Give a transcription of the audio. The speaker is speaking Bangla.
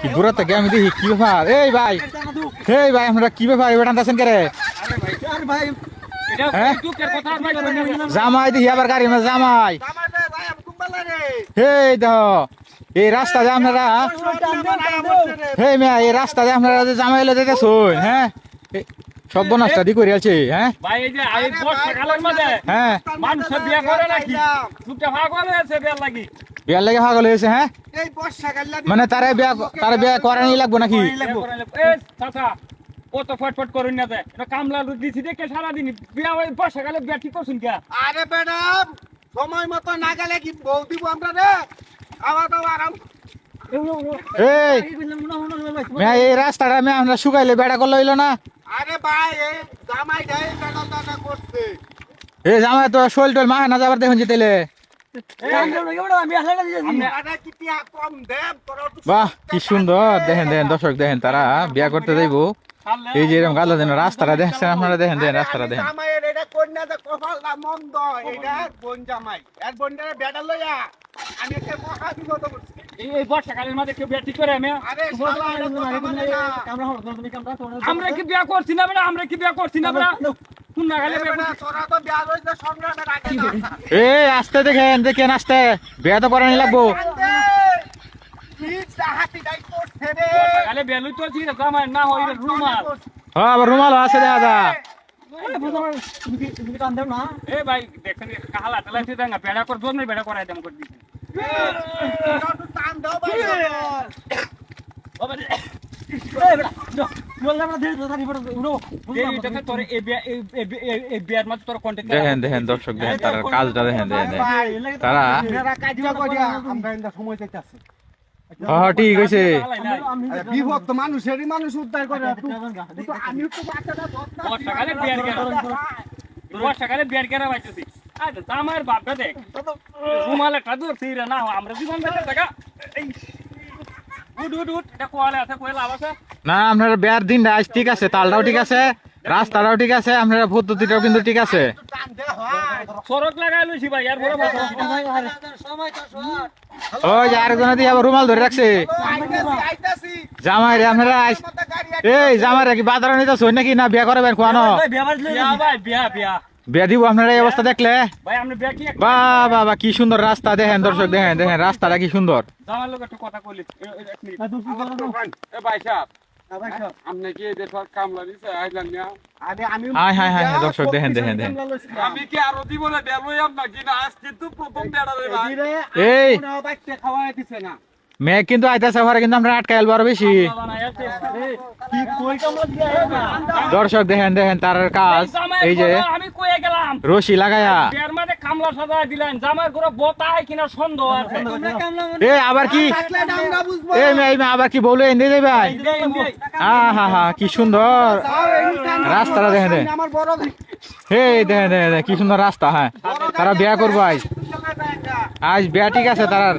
কি দূরে থেকে আমি দেখি কি ব্যাপার? এই ভাই এই ভাই আমরা কি ব্যাপার? এবার আনতেছেন কে রে? হ্যাঁ? জামাই দেখি আবার গাড়ি জামাই। এই দেহ এই রাস্তা যে আপনারা হেই মিয়া এই রাস্তা যে আপনারা যে জামাই এলে যেতেছুন হ্যাঁ? এই সর্বনাশটা দি করে আছে হ্যাঁ? ভাই এই যে এই বর্ষাকালের মধ্যে হ্যাঁ। মানুষের বিয়ে করে নাকি? বিয়ার লাগি। বিয়ার লেগে পাগল হয়েছে হ্যাঁ? এই বর্ষাকাল মানে তারে বিয়া তারে বিয়া করানি লাগবো নাকি? এ চাচা কত ফটফট করুন না যায় এটা কামলা দিছি দেখে সারাদিন বিয়া ওই বর্ষাকালে বিয়া ঠিক করছুন কে? আরে ম্যাডাম সময় মতো না গেলে কি বউ দিব আমরা রে? খাওয়া দাওয়া আরাম। এই মিয়া এই রাস্তাটা মিয়া আমরা শুকাইলে বেড়া করলে হইল না? আরে ভাই এই জামাই যাই টানা টানা করছে। এই জামাই তো শোল টোল মাহে না যাবার দেখুন যেতেলে আরে বাহ কি সুন্দর। দেখেন দেখেন দর্শক দেখেন তারা বিয়া করতে যাইবো। এই যে এরকম গালো দেন রাস্তাটা দেখছেন আপনারা? দেখেন দেখেন রাস্তাটা দেখেন। আমরা কি বিয়া করছি না আমরা কি বিয়া করছি না এ আসতে দেখেন দেখেন আসতে বিয়া তো করানি লাগবো। হ্যাঁ রুমাল। আছে যা এ ভাই দেখেন কাহালা তালাইছে দেঙ্গা বেড়া কর বেড়া করাই দেম করে দিছি তোরা তো টান দাও ভাই। বাবা রে। এই দেখে তোর এই বিয়া এই এই- এই- এই বিয়ার মধ্যে তোর কন্টাক্ট দেখেন দেখেন দর্শক দেখেন তার কাজটা দেখেন দেখেন। তারা আমরা চাইতাছি। হ্যাঁ ঠিক আরে বিভক্ত মানুষেরই মানুষ উদ্ধার করে। তো আমি তো বাচ্চাটা ধরতাম। বর্ষাকালে বিয়ার গেরা বর্ষাকালে বিয়ার গেরা বাইতেছি। আচ্ছা জামাইয়ের বাপটা দেখ। রুমালে একটা দূর না আমরা জীবন বেঁচে না আপনার বিয়ার দিনটা আজ ঠিক আছে তালটাও ঠিক আছে রাস্তাটাও ঠিক আছে আপনার পদ্ধতিটাও কিন্তু ঠিক আছে। ওই যে আরেকজনে দিয়ে আবার রুমাল ধরে রাখছে। জামাই রে আপনারা এই জামাই রে কি বাজার নিতে নাকি না? বিয়া করাবেন কোয়ানো বিয়া ভাই বিয়া বিয়া। বিয়া দিব আপনারা এই অবস্থা দেখলে ভাই আমরা বিয়া কি বা বাবা কি সুন্দর রাস্তা দেখেন দর্শক দেখেন দেখেন রাস্তাটা কি সুন্দর জামার লোক একটু কথা কইলি এক মিনিট এ ভাই সাহেব আপনি কি যে সব কামলা দিছে আইলেন না আরে আমি হাই হাই হাই দর্শক দেখেন দেখেন দেখেন আমি কি আরো জীবনে বেরোই আপনার কি না আজ কিন্তু প্রথম বেড়াবে ভাই এই বাচ্চা খাওয়াই দিছে না মেয়ে কিন্তু আইতাছে ঘরে কিন্তু আমরা আটকা এলবার বেশি দর্শক দেখেন দেখেন তার কাজ এই যে রশি লাগায়া। বিয়ার মধ্যে কামলা সাজা দিলেন জামারগুলো বোতায় কিনা সন্দেহ আছে এ আবার কি? এই মেয়ে আবার কি বলে এনে দেবে ভাই? হ্যাঁ হ্যাঁ হ্যাঁ কি সুন্দর। রাস্তাটা দেখেন দেখেন আমার বড় ভাই হে দেখেন দেখেন কি সুন্দর রাস্তা হ্যাঁ। তারা বিয়া করব আজ। আজ বিয়া ঠিক আছে তারার।